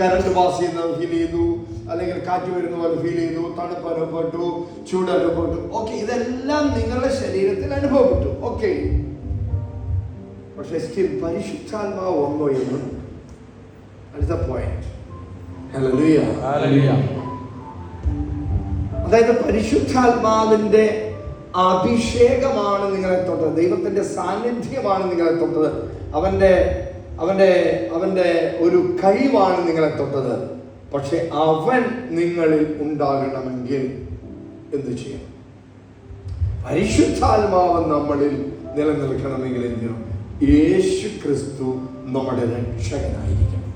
Current pass ചെയ്യുന്നത് feel ചെയ്തു അല്ലെങ്കിൽ കാറ്റ് വരുന്ന പോലെ ഫീൽ ചെയ്തു തണുപ്പ് അനുഭവപ്പെട്ടു. ചൂട് അനുഭവപ്പെട്ടു. ഓക്കെ ഇതെല്ലാം നിങ്ങളുടെ ശരീരത്തിൽ അനുഭവപ്പെട്ടു ഓക്കെ പക്ഷെ സ്റ്റിൽ പരിശുദ്ധാത്മാവ് ഒന്നോ എന്ന് അടുത്ത പോയിന്റ്. അതായത് പരിശുദ്ധാത്മാവിന്റെ അഭിഷേകമാണ് നിങ്ങളെ തൊട്ടത്. ദൈവത്തിന്റെ സാന്നിധ്യമാണ് നിങ്ങളെ തൊട്ടത്. അവന്റെ അവന്റെ അവന്റെ ഒരു കഴിവാണ് നിങ്ങളെ തൊട്ടത്. പക്ഷെ അവൻ നിങ്ങളിൽ ഉണ്ടാകണമെങ്കിൽ എന്ത് ചെയ്യണം? പരിശുദ്ധാത്മാവ് നമ്മളിൽ നിലനിൽക്കണമെങ്കിൽ എന്ത് യേശു ക്രിസ്തു നമ്മുടെ രക്ഷകനായിരിക്കണം.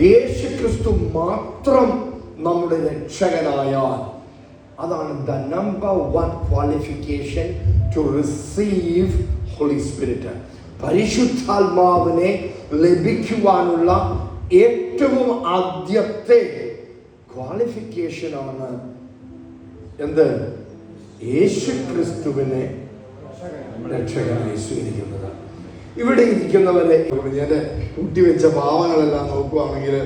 യേശു ക്രിസ്തു മാത്രം നമ്മുടെ രക്ഷകനായാൽ അതാണ് the number one qualification to receive holy spirit പരിശുദ്ധാത്മാവിനെ ലഭിക്കുവാനുള്ള ഏറ്റവും ആദ്യത്തെ ക്വാളിഫിക്കേഷനാണ് എന്ത്? യേശു ക്രിസ്തുവിനെ രക്ഷകനായി സ്വീകരിക്കുന്നത് ഇവിടെ ഇരിക്കുന്നവരെ ഞാൻ കൂട്ടിവെച്ച പാവങ്ങളെല്ലാം നോക്കുവാണെങ്കിൽ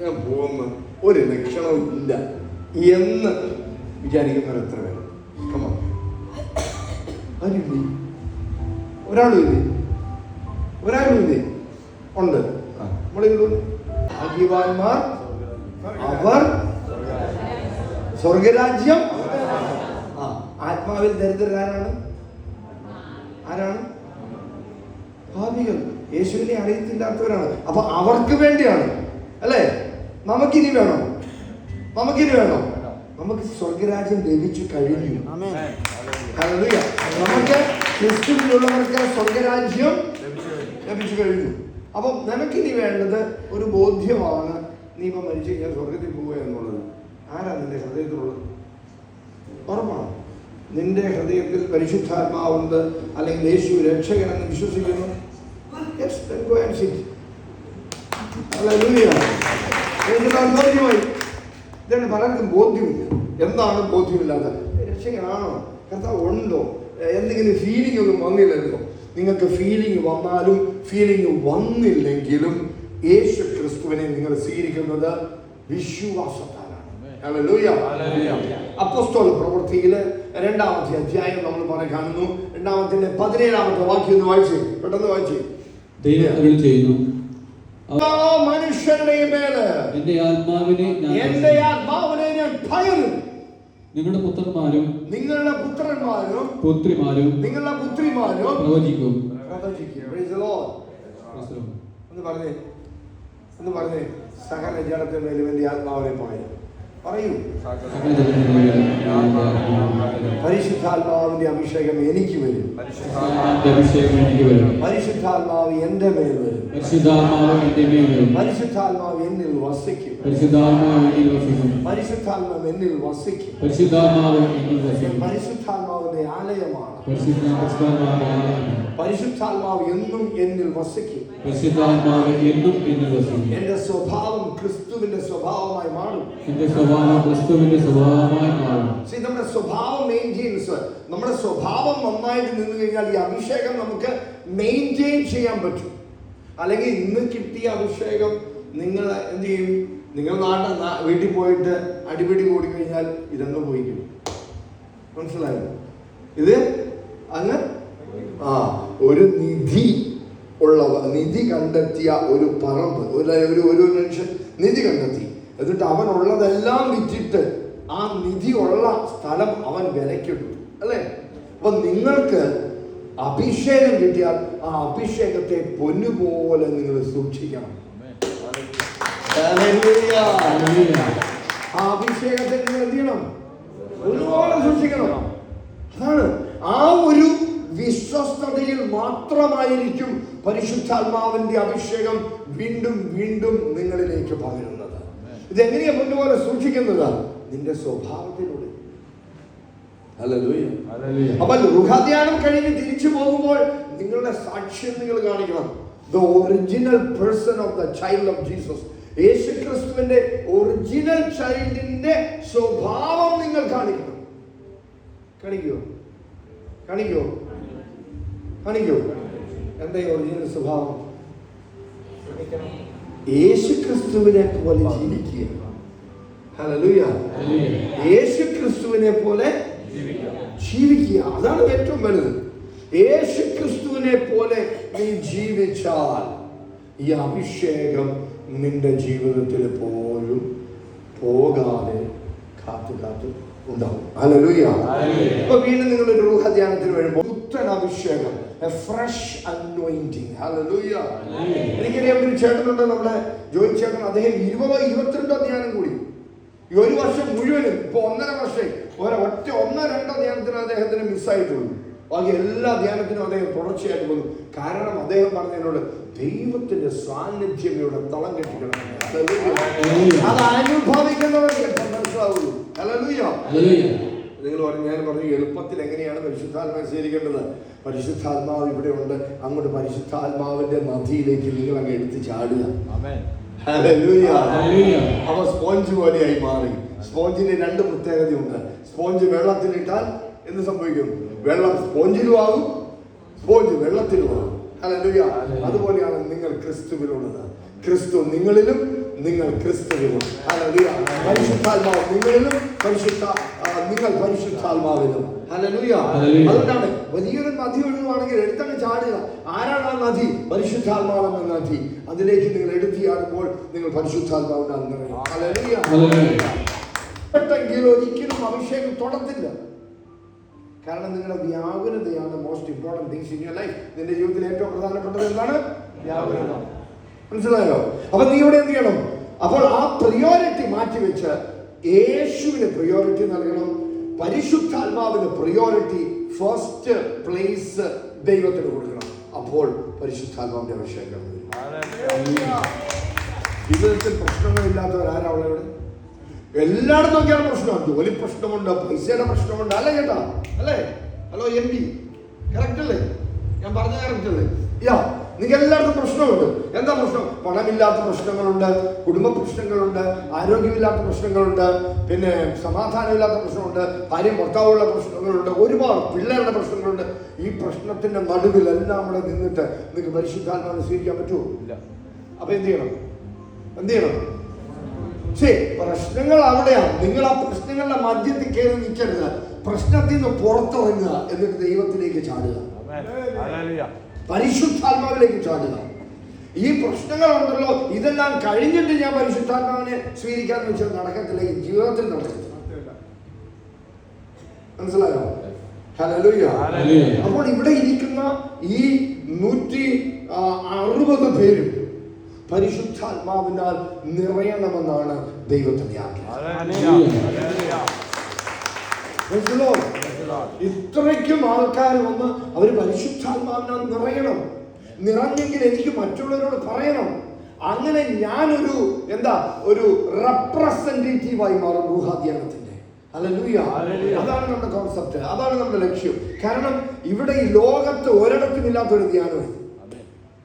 ഞാൻ പോകുന്നു. ഒരു ലക്ഷണവും ഇല്ല. എന്ന് വിചാരിക്കുന്നവർ എത്ര പേര്. ആരുമില്ലേ ഒരാളും ഇല്ലേ ഒരാളും ഇല്ലേ ഉണ്ട് നമ്മളിവിടെ ഭാഗ്യവാന്മാർ അവർ സ്വർഗരാജ്യം. ആ. ആത്മാവിൽ ദരിദ്രരാരാണ്? ആരാണ്? ഭാവികൾ. യേശുവിനെ അറിയത്തില്ലാത്തവരാണ്. അപ്പൊ അവർക്ക് വേണ്ടിയാണ്. അല്ലേ? നമുക്കിനി വേണം? നമുക്കിനി വേണോ? നമുക്ക് സ്വർഗരാജ്യം ലഭിച്ചു കഴിഞ്ഞു. ഹല്ലേലൂയ. നമുക്ക് ക്രിസ്തുവിലുള്ളവർക്ക് സ്വർഗരാജ്യം ലഭിച്ചു കഴിഞ്ഞു. അപ്പം നിനക്കിനി വേണ്ടത് ഒരു ബോധ്യമാണ് നീ ഇപ്പം മരിച്ചു കഴിഞ്ഞാൽ സ്വർഗത്തിൽ പോവുക എന്നുള്ളത്. ആരാ നിന്റെ ഹൃദയത്തിലുള്ളത്? ഉറപ്പാണ്? നിന്റെ ഹൃദയത്തിൽ പരിശുദ്ധാത്മാവുണ്ട് അല്ലെങ്കിൽ യേശു രക്ഷകനെന്ന് വിശ്വസിക്കുന്നു. അല്ലെങ്കിൽ ബോധ്യമായി ഇതാണ് പലർക്കും ബോധ്യമില്ല. എന്താണ് ബോധ്യമില്ലാത്ത? രക്ഷകനാണോ കർത്താവ് ഉണ്ടോ? എന്തെങ്കിലും ഫീലിംഗ് ഒന്നും വന്നില്ലല്ലോ. നിങ്ങൾക്ക് ഫീലിംഗ് വന്നാലും ഫീലിംഗ് വന്നില്ലെങ്കിലും യേശു ക്രിസ്തുവിനെ നിങ്ങൾ സ്വീകരിക്കുന്നത് വിശ്വാസത്താലാണ്. അപ്പോസ്തോല പ്രവൃത്തിയിൽ രണ്ടാമത്തെ അധ്യായം നമ്മൾ പറയാൻ കാണുന്നു. രണ്ടാമത്തെ പതിനേഴാമത്തെ വാക്യം ഒന്ന് വായിച്ചേ. പെട്ടെന്ന് വായിച്ചു. ദൈവം ചെയ്യുന്നു. മനുഷ്യരുടെയും മേൽ. എന്റെ ആത്മാവിനെ എന്റെ ആത്മാവിനെ ഞാൻ പകരും നിങ്ങളുടെ പുത്രന്മാരും നിങ്ങളുടെ പുത്രന്മാരും പുത്രിമാരും നിങ്ങളുടെ പുത്രിമാരും പ്രവചിക്കും. ഒന്ന് പറഞ്ഞേ. ഒന്ന് പറഞ്ഞേ. സകല ജഡത്തിന്മേലും എന്റെ ആത്മാവിനെ പകരും പറയൂ. പരിശുദ്ധാത്മാവിന്റെ അഭിഷേകം എനിക്ക് വരും. പരിശുദ്ധാത്മാവ് എന്റെ മേൽ വരും. പരിശുദ്ധാത്മാവ് എന്റെ മേൽ വരും പരിശുദ്ധാത്മാവ് എന്നിൽ വസിക്കും. പരിശുദ്ധാത്മാവ് എന്നിൽ വസിക്കും. പരിശുദ്ധാത്മാവ് എന്നിൽ വസിക്കും പരിശുദ്ധാത്മാവ് എന്നിൽ വസിക്കും പരിശുദ്ധാത്മാവിന്റെ ആലയമാണ് പരിശുദ്ധാത്മാവ് ആലയമാണ്. പരിശുദ്ധാത്മാവ് എന്നും എന്നിൽ വസിക്കും. പരിശുദ്ധാത്മാവ് എന്നും എന്നിൽ വസിക്കും. എന്റെ സ്വഭാവം ക്രിസ്തുവിന്റെ സ്വഭാവമായി മാറും. എന്റെ സ്വഭാവം ക്രിസ്തുവിന്റെ സ്വഭാവമായി മാറും. നമ്മുടെ സ്വഭാവം മെയിന്റെയിൻസ് നമ്മുടെ സ്വഭാവം നന്നായിട്ട് നിന്ന് കഴിഞ്ഞാൽ ഈ അഭിഷേകം നമുക്ക് മെയിന്റെയിൻ ചെയ്യാൻ പറ്റും. അല്ലെങ്കിൽ ഇന്ന് കിട്ടിയ അഭിഷേകം നിങ്ങൾ എന്ത് ചെയ്യും? നിങ്ങൾ നാട്ടിൽ വീട്ടിൽ പോയിട്ട് അടിപിടി കൂടി കഴിഞ്ഞാൽ ഇതങ്ങ് പോയിക്കും മനസ്സിലായോ? ഇത് അങ്ങ് ആ ഒരു നിധി ഉള്ളവ നിധി കണ്ടെത്തിയ ഒരു പറമ്പ് ഒരു ഒരു മനുഷ്യൻ നിധി കണ്ടെത്തി. എന്നിട്ട് അവൻ ഉള്ളതെല്ലാം വിറ്റിട്ട് ആ നിധി ഉള്ള സ്ഥലം അവൻ വിലക്കെടുത്തു അല്ലേ? അപ്പൊ നിങ്ങൾക്ക് അഭിഷേകം കിട്ടിയാൽ ആ അഭിഷേകത്തെ പൊന്നുപോലെ നിങ്ങൾ സൂക്ഷിക്കണം. ആ അഭിഷേകത്തെ നിങ്ങൾ എന്ത് ഒരുപാട് സൂക്ഷിക്കണം. അതാണ്. ആ ഒരു വിശ്വസ്തതയിൽ മാത്രമായിരിക്കും പരിശുദ്ധാത്മാവിന്റെ അഭിഷേകം വീണ്ടും വീണ്ടും നിങ്ങളിലേക്ക് പകരുന്നത്. ഇതെങ്ങനെയാ പൊന്നുപോലെ സൂക്ഷിക്കുന്നത്? നിന്റെ സ്വഭാവത്തിലൂടെ. അപ്പൊ ഹല്ലേലൂയ. അപ്പോൾ ഗൃഹധ്യാനം കഴിഞ്ഞ് തിരിച്ചു പോകുമ്പോൾ നിങ്ങളുടെ സാക്ഷ്യം നിങ്ങൾ കാണിക്കണം. The original person of the child of Jesus യേശു ക്രിസ്തുവിന്റെ ഒറിജിനൽ ചൈൽഡിന്റെ സ്വഭാവം നിങ്ങൾ കാണിക്കണം. കാണിക്കോ? കാണിക്കോ? കാണിക്കോ? എന്താ ഒറിജിനൽ സ്വഭാവം? യേശു ക്രിസ്തുവിനെ പോലെ ജീവിക്കുക. യേശു ക്രിസ്തുവിനെ പോലെ ജീവിക്കുക. അതാണ് ഏറ്റവും വലുത്. യേശു ക്രിസ്തുവിനെ പോലെ നീ ജീവിച്ചാൽ ഈ അഭിഷേകം നിന്റെ ജീവിതത്തിൽ എപ്പോഴും പോകാതെ കാത്തു കാത്തു ഉണ്ടാവും. ഹല്ലേലൂയ. അപ്പൊ വീണ്ടും റൂഹ ധ്യാനത്തിൽ വരുമ്പോൾ പുത്തൻ അഭിഷേകം ഫ്രഷ് അനോയിന്റിങ് ഹല്ലേലൂയ എനിക്കറിയാം ഒരു ചേട്ടനുണ്ട് നമ്മുടെ ജോയി ചേട്ടൻ. അദ്ദേഹം ഇരുപത് ഇരുപത്തിരണ്ട് ധ്യാനം കൂടി. ഈ ഒരു വർഷം മുഴുവനും ഇപ്പൊ ഒന്നര വർഷം ഒറ്റ ഒന്നോ രണ്ടോ ധ്യാനത്തിന് അദ്ദേഹത്തിന് മിസ്സായിട്ടുള്ളൂ ബാക്കി എല്ലാ ധ്യാനത്തിനും അദ്ദേഹം തുടർച്ചയായിട്ട് വന്നു കാരണം അദ്ദേഹം പറഞ്ഞതിനോട് ദൈവത്തിന്റെ സാന്നിധ്യം ഇവിടെ തളം കെട്ടിക്കണം. അത് അനുഭവിക്കുന്നവർക്ക് മനസ്സിലാവുള്ളൂ. നിങ്ങൾ പറഞ്ഞു ഞാൻ പറഞ്ഞു എളുപ്പത്തിൽ എങ്ങനെയാണ് പരിശുദ്ധാത്മാവ് സ്വീകരിക്കേണ്ടത് പരിശുദ്ധാത്മാവ് ഇവിടെ ഉണ്ട്. അങ്ങോട്ട് പരിശുദ്ധാത്മാവിന്റെ നദിയിലേക്ക് നിങ്ങൾ അങ്ങ് എടുത്ത് ചാടുക. അവ സ്പോഞ്ച് പോലെയായി മാറി. സ്പോഞ്ചിന് രണ്ട് പ്രത്യേകതയുണ്ട്. സ്പോഞ്ച് വെള്ളത്തിലിട്ടാൽ എന്ത് സംഭവിക്കും? വെള്ളം സ്പോഞ്ചിലും ആകും സ്പോഞ്ച് വെള്ളത്തിലും ആകും. അതുപോലെയാണ് നിങ്ങൾ ക്രിസ്തുവിലുള്ളത്. ക്രിസ്തു നിങ്ങളിലും നിങ്ങൾ ക്രിസ്തുവിലും പരിശുദ്ധാത്മാവ് നിങ്ങളിലും പരിശുദ്ധ നിങ്ങൾ പരിശുദ്ധാത്മാവിലും. അതുകൊണ്ടാണ് വലിയൊരു നദി ഒഴുകുവാണെങ്കിൽ എടുത്തങ്ങ് ചാടുക. ആരാണ് ആ നദി? പരിശുദ്ധാത്മാവെന്ന നദി. അതിലേക്ക് നിങ്ങൾ എടുത്തിയാടുമ്പോൾ നിങ്ങൾ പെട്ടെങ്കിൽ ഒരിക്കലും അഭിഷേകം തുടത്തില്ല. കാരണം നിങ്ങളുടെ വ്യാകുലതയാണ് most important things in your life നിന്റെ ജീവിതത്തിൽ ഏറ്റവും പ്രധാനപ്പെട്ടത് എന്താണ്? വ്യാകുലത. മനസ്സിലായോ? അപ്പൊ നീ ഇവിടെ എന്ത് ചെയ്യണം? അപ്പോൾ ആ പ്രിയോറിറ്റി മാറ്റിവെച്ച് യേശുവിന് പ്രിയോറിറ്റി നൽകണം. പരിശുദ്ധാത്മാവിന് പ്രിയോറിറ്റി ഫസ്റ്റ് പ്ലേസ് ദൈവത്തിന് കൊടുക്കണം. അപ്പോൾ പരിശുദ്ധാത്മാവിന്റെ അഭിഷേകം വരും. ജീവിതത്തിൽ പ്രശ്നങ്ങളില്ലാത്തവരാരാ എല്ലായിടത്തും നോക്കിയാണ് പ്രശ്നം. ജോലി പ്രശ്നമുണ്ട് പൈസയുടെ പ്രശ്നമുണ്ട്. അല്ലേ ചേട്ടാ? അല്ലേ? ഹലോ എം പി കറക്റ്റ് അല്ലേ? ഞാൻ പറഞ്ഞ കറക്റ്റ് അല്ലേ? യാ നിങ്ങൾക്ക് എല്ലായിടത്തും പ്രശ്നമുണ്ട്. എന്താ പ്രശ്നം? പണമില്ലാത്ത പ്രശ്നങ്ങളുണ്ട് കുടുംബ പ്രശ്നങ്ങളുണ്ട് ആരോഗ്യമില്ലാത്ത പ്രശ്നങ്ങളുണ്ട് പിന്നെ സമാധാനമില്ലാത്ത പ്രശ്നമുണ്ട് ഭാര്യ ഭർത്താവുള്ള പ്രശ്നങ്ങളുണ്ട് ഒരുപാട് പിള്ളേരുടെ പ്രശ്നങ്ങളുണ്ട്. ഈ പ്രശ്നത്തിന്റെ നടുവിൽ എല്ലാം കൂടെ നിന്നിട്ട് നിങ്ങൾക്ക് പരിശുദ്ധാത്മാവിനെ സ്വീകരിക്കാൻ പറ്റുമോ? ഇല്ല. അപ്പൊ എന്ത് ചെയ്യണം? എന്ത് ചെയ്യണം? ശരി പ്രശ്നങ്ങൾ അവിടെയാണ് നിങ്ങൾ ആ പ്രശ്നങ്ങളുടെ മധ്യത്തിൽ കയറി നിൽക്കരുത്. പ്രശ്നത്തിൽ നിന്ന് പുറത്തിറങ്ങുക എന്നിട്ട് ദൈവത്തിലേക്ക് ചാടുക. പരിശുദ്ധാത്മാവിലേക്ക് ചാടുക. ഈ പ്രശ്നങ്ങളുണ്ടല്ലോ ഇതെല്ലാം കഴിഞ്ഞിട്ട് ഞാൻ പരിശുദ്ധാത്മാവിനെ സ്വീകരിക്കാൻ വെച്ചാൽ നടക്കത്തില്ല ഈ ജീവിതത്തിൽ നടക്കത്തില്ല. മനസ്സിലായോ? ഹലോ അപ്പോൾ ഇവിടെ ഇരിക്കുന്ന ഈ നൂറ്റി അറുപത് പേരും പരിശുദ്ധാത്മാവിനാൽ നിറയണമെന്നാണ് ദൈവത്തിന്റെ ആഗ്രഹം. ഇത്രയ്ക്കും ആൾക്കാർ വന്ന് അവർ പരിശുദ്ധാത്മാവിനാൽ നിറയണം. നിറഞ്ഞെങ്കിൽ എനിക്ക് മറ്റുള്ളവരോട് പറയണം. അങ്ങനെ ഞാനൊരു എന്താ ഒരു റെപ്രസെന്റേറ്റീവായി മാറും ഗുഹാധ്യാനത്തിന്റെ അതാണ് നമ്മുടെ കോൺസെപ്റ്റ് അതാണ് നമ്മുടെ ലക്ഷ്യം. കാരണം ഇവിടെ ഈ ലോകത്ത് ഒരിടത്തും ഇല്ലാത്തൊരു ധ്യാനം.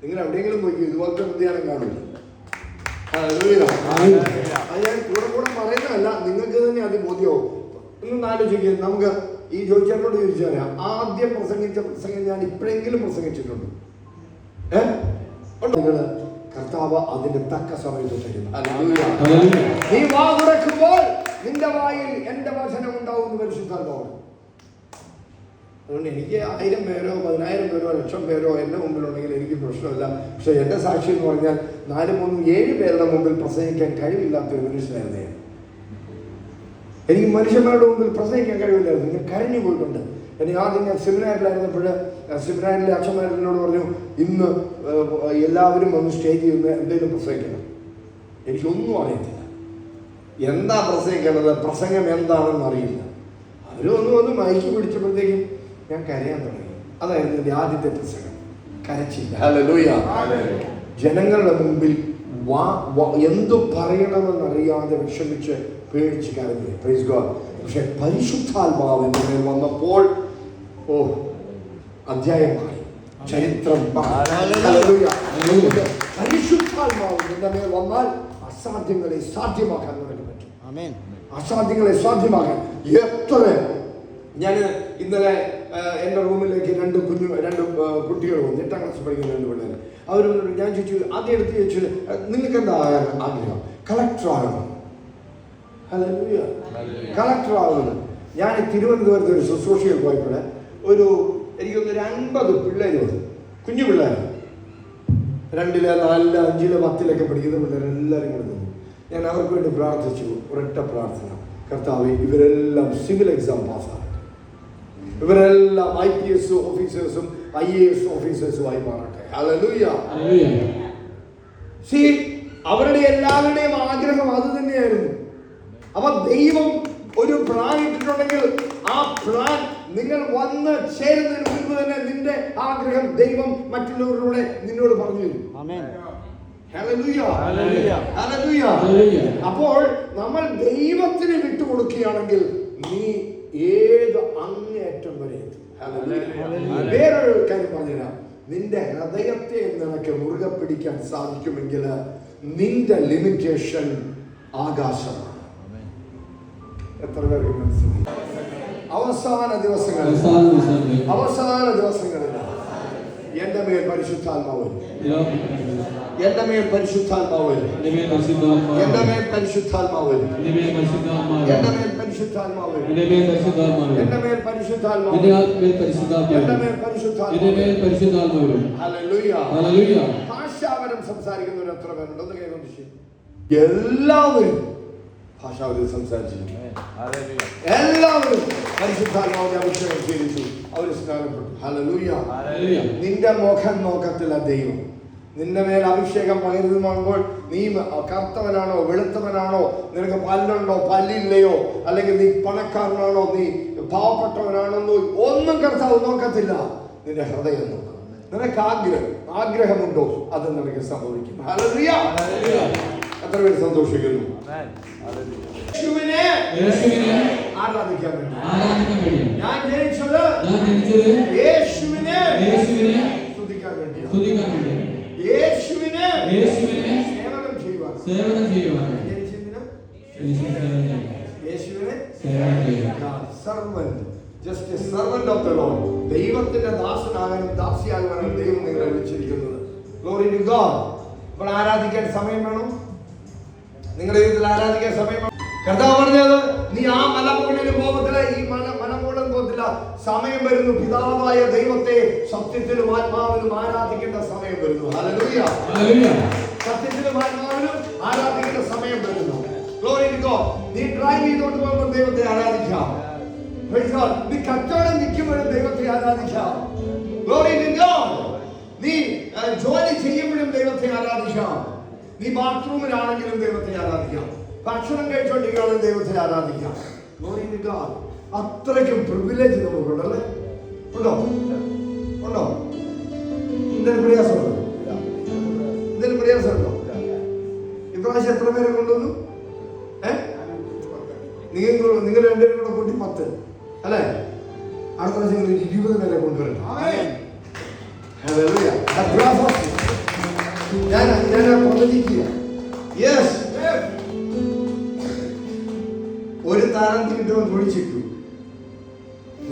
നിങ്ങൾ എവിടെയെങ്കിലും പോയി ഇതുപോലത്തെ ധ്യാനം കാണില്ല. അത് ഞാൻ കൂടെ കൂടെ പറയുന്നതല്ല നിങ്ങൾക്ക് തന്നെ അത് ബോധ്യമാവും ഒന്ന് ആലോചിക്കുക നമുക്ക് ഈ ജോയിച്ചേട്ടനോട് ചോദിച്ചാൽ ആദ്യം പ്രസംഗിച്ച പ്രസംഗം ഞാൻ ഇപ്പോഴെങ്കിലും പ്രസംഗിച്ചിട്ടുണ്ട്. ഏ? നിങ്ങൾ കർത്താവ് അതിന്റെ തക്ക സമയത്ത് തരും. ഹല്ലേലൂയ. നീ വാ തുറക്കുമ്പോൾ നിന്റെ വായിൽ എന്റെ വചനം ഉണ്ടാവും എന്ന് പരിശുദ്ധാത്മാവ് അതുകൊണ്ട് എനിക്ക് ആയിരം പേരോ പതിനായിരം പേരോ ലക്ഷം പേരോ എന്റെ മുമ്പിലുണ്ടെങ്കിൽ എനിക്ക് പ്രശ്നമില്ല. പക്ഷെ എന്റെ സാക്ഷി എന്ന് പറഞ്ഞാൽ നാല് മൂന്നും ഏഴ് പേരുടെ മുമ്പിൽ പ്രസംഗിക്കാൻ കഴിവില്ലാത്ത ഒരു മനുഷ്യനായിരുന്നു എനിക്ക് മനുഷ്യന്മാരുടെ മുമ്പിൽ പ്രസംഗിക്കാൻ കഴിവില്ലായിരുന്നു. ഞാൻ കരഞ്ഞു പോയിട്ടുണ്ട്. എന്നെ ആദ്യം ഞാൻ സെമിനാറിലായിരുന്നപ്പോൾ സെമിനാറിലെ അച്ഛന്മാരോട് പറഞ്ഞു ഇന്ന് എല്ലാവരും വന്ന് സ്റ്റേജിൽ നിന്ന് എന്തെങ്കിലും പ്രസംഗിക്കണം. എനിക്കൊന്നും അറിയത്തില്ല. എന്താ പ്രസംഗിക്കേണ്ടത്? പ്രസംഗം എന്താണെന്ന് അറിയില്ല. അവരൊന്നും വന്ന് മയക്കി പിടിച്ചപ്പോഴത്തേക്കും ഞാൻ കരയാൻ തുടങ്ങി. അതായിരുന്നു എന്റെ ആദ്യത്തെ പ്രസംഗം. കരച്ചില്ല. ജനങ്ങളുടെ മുമ്പിൽ വാ വാ- എന്തു പറയണമെന്നറിയാതെ വിഷമിച്ച് പേടിച്ച് കരഞ്ഞു പ്രൈസ് ഗോഡ് പക്ഷെ പരിശുദ്ധാത്മാവ് എന്റെ മേൽ വന്നപ്പോൾ ഓ അധ്യായമായി. ചരിത്രം. പരിശുദ്ധാത്മാവ് നിന്റെ മേൽ വന്നാൽ അസാധ്യങ്ങളെ സാധ്യമാക്കാൻ നിനക്ക് പറ്റും. അസാധ്യങ്ങളെ സാധ്യമാക്കാൻ. എത്ര ഞാൻ ഇന്നലെ എന്റെ റൂമിലേക്ക് രണ്ട് കുഞ്ഞു രണ്ട് കുട്ടികൾ വന്നു. എട്ടാം ക്ലാസ് പഠിക്കുന്ന രണ്ട് പിള്ളേർ അവർ ഞാൻ ചോദിച്ചു ആദ്യം എടുത്ത് ചോദിച്ചു നിങ്ങൾക്ക് എന്താ ആഗ്രഹം? കളക്ടർ ആകണം കളക്ടർ ആവുന്നത് ഞാൻ തിരുവനന്തപുരത്ത് ഒരു ശുശ്രൂഷയിൽ പോയപ്പോൾ ഒരു എനിക്കൊന്ന് ഒരു അൻപത് പിള്ളേർ വന്നു. കുഞ്ഞു പിള്ളേർ രണ്ടിൽ നാലിൽ അഞ്ചിൽ പത്തിലൊക്കെ പഠിക്കുന്ന പിള്ളേരെല്ലാവരും കൂടെ നിന്നു ഞാൻ അവർക്ക് വേണ്ടി പ്രാർത്ഥിച്ചു. ഒരൊറ്റ പ്രാർത്ഥന. കർത്താവ് ഇവരെല്ലാം സിവിൽ എക്സാം പാസ്സാണ് ഇവരെല്ലാം ഐ പി എസ് ഓഫീസേഴ്സും ഐ എ എസ് ഓഫീസേഴ്സുമായി മാറട്ടെ. സി അവരുടെ എല്ലാവരുടെയും ആഗ്രഹം അത് തന്നെയായിരുന്നു. അപ്പൊ ദൈവം ഒരു പ്ലാൻ ഇട്ടിട്ടുണ്ടെങ്കിൽ ആ പ്ലാൻ നിങ്ങൾ വന്ന് ചേരുന്നതിന് മുൻപ് തന്നെ നിന്റെ ആഗ്രഹം ദൈവം മറ്റുള്ളവരിലൂടെ നിന്നോട് പറഞ്ഞു. അപ്പോൾ നമ്മൾ ദൈവത്തിന് വിട്ടുകൊടുക്കുകയാണെങ്കിൽ നീ ഏത് അങ്ങേറ്റം വരെ. വേറൊരു കാര്യം പറഞ്ഞുതരാം. നിന്റെ ഹൃദയത്തെ നിനക്ക് മുറുകെ പിടിക്കാൻ സാധിക്കുമെങ്കിൽ നിന്റെ ലിമിറ്റേഷൻ ആകാശമാണ്. എത്ര പേർക്ക് മനസ്സിലായി അവസാന ദിവസങ്ങളിൽ അവസാന ദിവസങ്ങളിൽ എന്റെ മേൽ പരിശുദ്ധാത്മാവ്. എന്റെ മേൽ പരിശുദ്ധാത്മാവ് എന്റെ മേൽ പരിശുദ്ധാത്മാവ് എന്റെ മേൽ പരിശുദ്ധാത്മാവ് എന്റെ മേൽ പരിശുദ്ധാത്മാവ് എന്റെ മേൽ പരിശുദ്ധാത്മാവ് എന്റെ മേൽ പരിശുദ്ധാത്മാവ് എന്റെ മേൽ പരിശുദ്ധാത്മാവ് എന്റെ മേൽ പരിശുദ്ധാത്മാവ് എന്റെ മേൽ. പരിശുദ്ധാത്മാവ് ഹല്ലേലൂയ. ഹല്ലേലൂയ ഭാഷാവരം സംസാരിക്കുന്നവർ എത്ര പേരുണ്ടെന്ന് കേൾക്കുന്നു എല്ലാവരും ഭാഷാവരം സംസാരിച്ചു. എല്ലാവരും അഭിഷേകം അവർ സ്നാനപ്പെട്ടു. നിന്റെ മുഖം നോക്കത്തില്ല ദൈവം. നിന്റെ മേൽ അഭിഷേകം പകരുമ്പോൾ നീ കറുത്തവനാണോ വെളുത്തവനാണോ നിനക്ക് പല്ലുണ്ടോ പല്ലില്ലയോ അല്ലെങ്കിൽ നീ പണക്കാരനാണോ നീ പാവപ്പെട്ടവനാണെന്നോ ഒന്നും കർത്താവ് നോക്കത്തില്ല. നിന്റെ ഹൃദയം നോക്കും. നിനക്ക് ആഗ്രഹം ആഗ്രഹമുണ്ടോ? അത് നിനക്ക് സംഭവിക്കും. ഹല്ലേലൂയ. എത്ര പേര് സന്തോഷിക്കുന്നു. ആരാധിക്കാൻ വേണ്ടി. ഞാൻ ജനിച്ചത് യേശുവിനെ സ്തുതിക്കാൻ വേണ്ടി. യേശുവിനെ സേവനം ചെയ്യുവാൻ. സേവനം ചെയ്യുവാൻ. യേശുവിനെ സേവനം ചെയ്യുവാൻ. യേശുവിനെ സേവനം ചെയ്യുവാൻ. Servant just a servant of the lord ദൈവത്തിന്റെ ദാസനാകാനും ദാസിയാകാനും ദൈവം നിങ്ങളെ വിളിച്ചിരിക്കുന്നത്. ഗോഡ് അപ്പോൾ ആരാധിക്കാൻ സമയം വേണം? നിങ്ങളുടെ ജീവിതത്തിൽ ആരാധിക്കാൻ സമയം കർത്താവ് പറഞ്ഞത് നീ ആ മലമുകളിൽ പോകത്തില്ല ഈ മല മലമുകളിൽ പോകത്തില്ല സമയം വരുന്നു. പിതാവായ ദൈവത്തെ സത്യത്തിലും ആത്മാവിലും ആരാധിക്കേണ്ട സമയം വരുന്നു. സത്യത്തിലും ആത്മാവിലും ആരാധിക്കേണ്ട സമയം വരുന്നു. നീ ഡ്രൈവ് ചെയ്തുകൊണ്ട് പോകുമ്പോൾ ദൈവത്തെ ആരാധിക്കാം. നീ കച്ചവടം നിൽക്കുമ്പോഴും ദൈവത്തെ ആരാധിക്കാം. നീ ജോലി ചെയ്യുമ്പോഴും ദൈവത്തെ ആരാധിക്കാം. നീ ബാത്റൂമിലാണെങ്കിലും ദൈവത്തെ ആരാധിക്കാം. ഭക്ഷണം കഴിച്ചുകൊണ്ടിരിക്കുകയാണെങ്കിൽ ദൈവത്തെ ആരാധിക്കാം. അത്രയ്ക്കും പ്രിവിലേജ് നമുക്കുണ്ടല്ലേ ഉണ്ടോ? ഉണ്ടോ? എന്തെങ്കിലും പ്രയാസമുണ്ടോ? എന്തെങ്കിലും പ്രയാസമുണ്ടോ? ഇപ്രാവശ്യം എത്ര പേരെ കൊണ്ടുവന്നു? ഏ? നിങ്ങൾ നിങ്ങൾ രണ്ടുപേരും കൂടെ കൂട്ടി പത്ത്. അല്ലേ? അടുത്ത പ്രാവശ്യം നിങ്ങൾ ഇരുപത് പേരെ കൊണ്ടുവരണം. ഞാൻ പ്രവചിക്കുക യെസ് ഒരു താരം തീട്ടവൻ കുഴിച്ചിട്ടു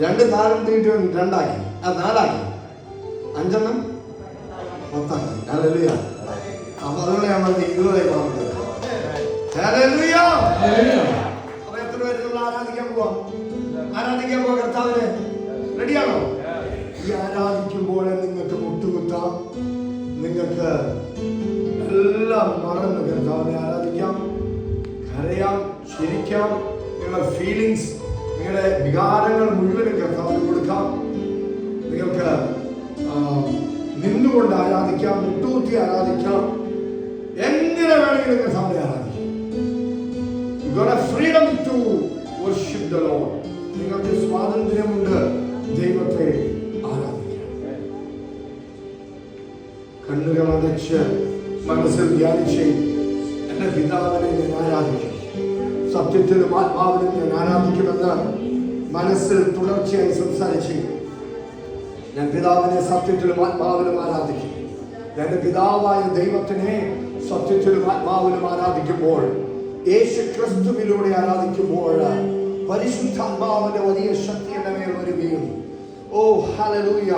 രണ്ട് താരം തീട്ടവൻ രണ്ടാക്കി. ആ നാലാക്കി. അഞ്ചെണ്ണം? പത്താക്കി. Hallelujah. അപ്പൊ അതുകൊണ്ട് പറഞ്ഞത് ഇരുപതായി പറഞ്ഞത്. ഹല്ലേലൂയ അപ്പൊ എത്ര പേര് നമ്മൾ ആരാധിക്കാൻ പോവാ? ആരാധിക്കാൻ പോവാ കർത്താവിനെ? റെഡിയാണോ ഈ ആരാധിക്കുമ്പോൾ നിങ്ങൾക്ക് മുട്ടുകുത്താം. നിങ്ങൾക്ക് എല്ലാം മറന്ന്. കർത്താവിനെ ആരാധിക്കാം കരയാം ചിരിക്കാം നിങ്ങളുടെ ഫീലിങ്സ് നിങ്ങളുടെ വികാരങ്ങൾ മുഴുവനും കർത്താവിന് കൊടുക്കാം. നിങ്ങൾക്ക് നിന്നുകൊണ്ട് ആരാധിക്കാം മുട്ടുകുത്തി ആരാധിക്കാം. എങ്ങനെ വേണമെങ്കിലും കർത്താവിനെ ആരാധിക്കാം. Freedom to worship the Lord. നിങ്ങൾക്ക് സ്വാതന്ത്ര്യമുണ്ട് ദൈവത്തെ ആരാധിക്കാം കണ്ണുകൾ അടച്ച് മനസ്സിൽ ധ്യാനിച്ച് എന്റെ പിതാവിനെ ഞാൻ ആരാധിക്കും. സത്യത്തിലും ആത്മാവിനും ഞാൻ ആരാധിക്കുമെന്ന് മനസ്സിൽ തുടർച്ചയായി സംസാരിച്ച്. ഞാൻ പിതാവിനെ സത്യത്തിലും ആത്മാവിലും ആരാധിക്കും. എന്റെ പിതാവായ ദൈവത്തിനെ സത്യത്തിലും ആത്മാവിലും ആരാധിക്കുമ്പോൾ യേശു ക്രിസ്തുവിലൂടെ ആരാധിക്കുമ്പോൾ പരിശുദ്ധാത്മാവിന്റെ വലിയ ശക്തി എന്റെ മേൽ വരികയും. ഓ ഹല്ലേലൂയ.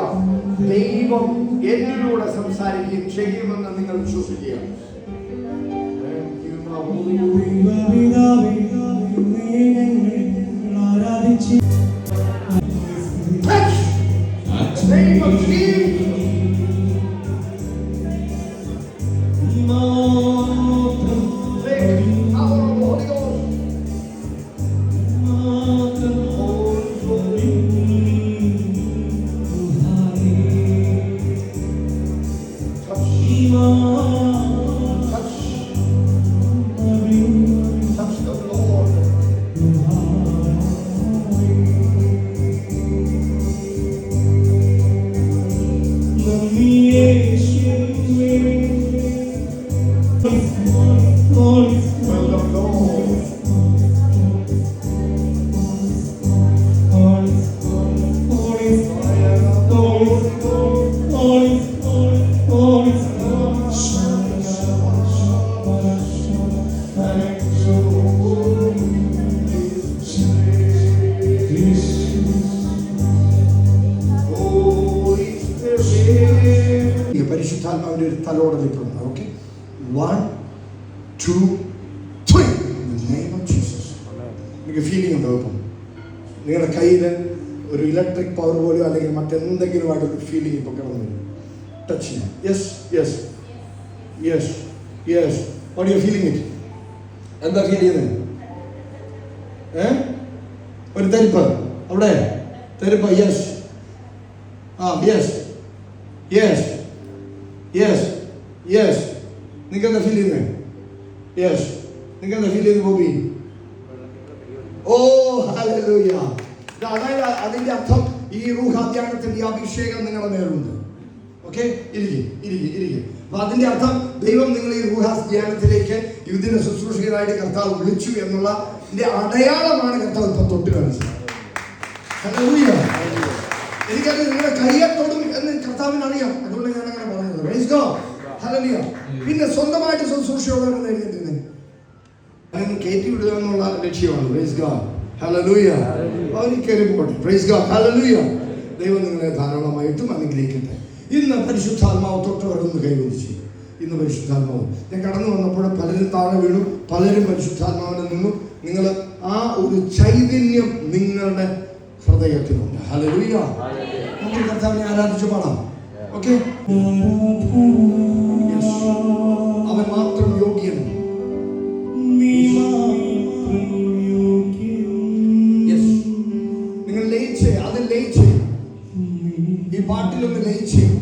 ദൈവം എന്നിലൂടെ സംസാരിക്കുകയും ചെയ്യുമെന്ന് നിങ്ങൾ വിശ്വസിക്കുക. me to of Jesus. നിങ്ങൾക്ക് ഫീലിംഗ് ഉണ്ടോ ഇപ്പം? നിങ്ങളുടെ കയ്യിൽ ഒരു ഇലക്ട്രിക് പവർ പോലും അല്ലെങ്കിൽ മറ്റെന്തെങ്കിലും ആയിട്ടൊരു ഫീലിംഗ് ഇപ്പം കിടന്നു വരും. ടച്ച് ചെയ്യാം. Yes yes yes yes what you feeling it എന്താ ഫീൽ ചെയ്യുന്നത് ഏ? ഒരു തെരുപ്പ്. അവിടെ? തെരുപ്പ്. യെസ് ആ യെസ് യെസ് യെസ് യെസ് നിങ്ങൾക്ക് എന്താ ഫീൽ ചെയ്യുന്നത് യെസ് നിങ്ങൾക്ക് ഫീൽ ചെയ്യുന്നത് ബോബി? ഓ ഇത് അതായത് അതിന്റെ അർത്ഥം ഈ റൂഹാധ്യാനത്തിന്റെ അഭിഷേകം നിങ്ങളുടെ മേലുണ്ട് ഓക്കെ ഇരിക്കും ഇരിക്കും ഇരിക്കും. അപ്പൊ അതിന്റെ അർത്ഥം ദൈവം നിങ്ങൾ ഈ റൂഹാസ് ധ്യാനത്തിലേക്ക് ഇതിന്റെ ശുശ്രൂഷകരായിട്ട് കർത്താവ് വിളിച്ചു എന്നുള്ള അടയാളമാണ് കർത്താവ് ഇപ്പൊ തൊട്ട് കാണിച്ചത്. എനിക്കത് നിങ്ങളുടെ കയ്യെ തൊടും എന്ന് കർത്താവിന് അറിയാം അതുകൊണ്ട് ഞാൻ അങ്ങനെ. ഹല്ലേലൂയ. പിന്നെ സ്വന്തമായിട്ട് ശുശ്രൂഷയോടെ എഴുതിയിരുന്നേ അതിന് കയറ്റി വിടുക എന്നുള്ള ലക്ഷ്യമാണ്. പ്രൈസ് ഗാഡ് ഹല്ലേലൂയ അവന് കയറി പോട്ടെ. പ്രൈസ് ഗാഡ് ഹല്ലേലൂയ ദൈവം നിങ്ങളെ ധാരാളമായിട്ടും അനുഗ്രഹിക്കട്ടെ. ഇന്ന് പരിശുദ്ധാത്മാവ് തൊട്ടവരൊന്ന് കൈവരിച്ചു. ഇന്ന് പരിശുദ്ധാത്മാവ്. ഞാൻ കടന്നു വന്നപ്പോൾ പലരും താഴെ വീണു. പലരും പരിശുദ്ധാത്മാവിനെ നിന്നു നിങ്ങൾ ആ ഒരു ചൈതന്യം നിങ്ങളുടെ ഹൃദയത്തിലുണ്ട്. ഹല്ലേലൂയ നമുക്ക് കർത്താവിനെ ആരാധിച്ചു പാടാം. ഓക്കെ അവൻ മാത്രം യോഗ്യൻ. 情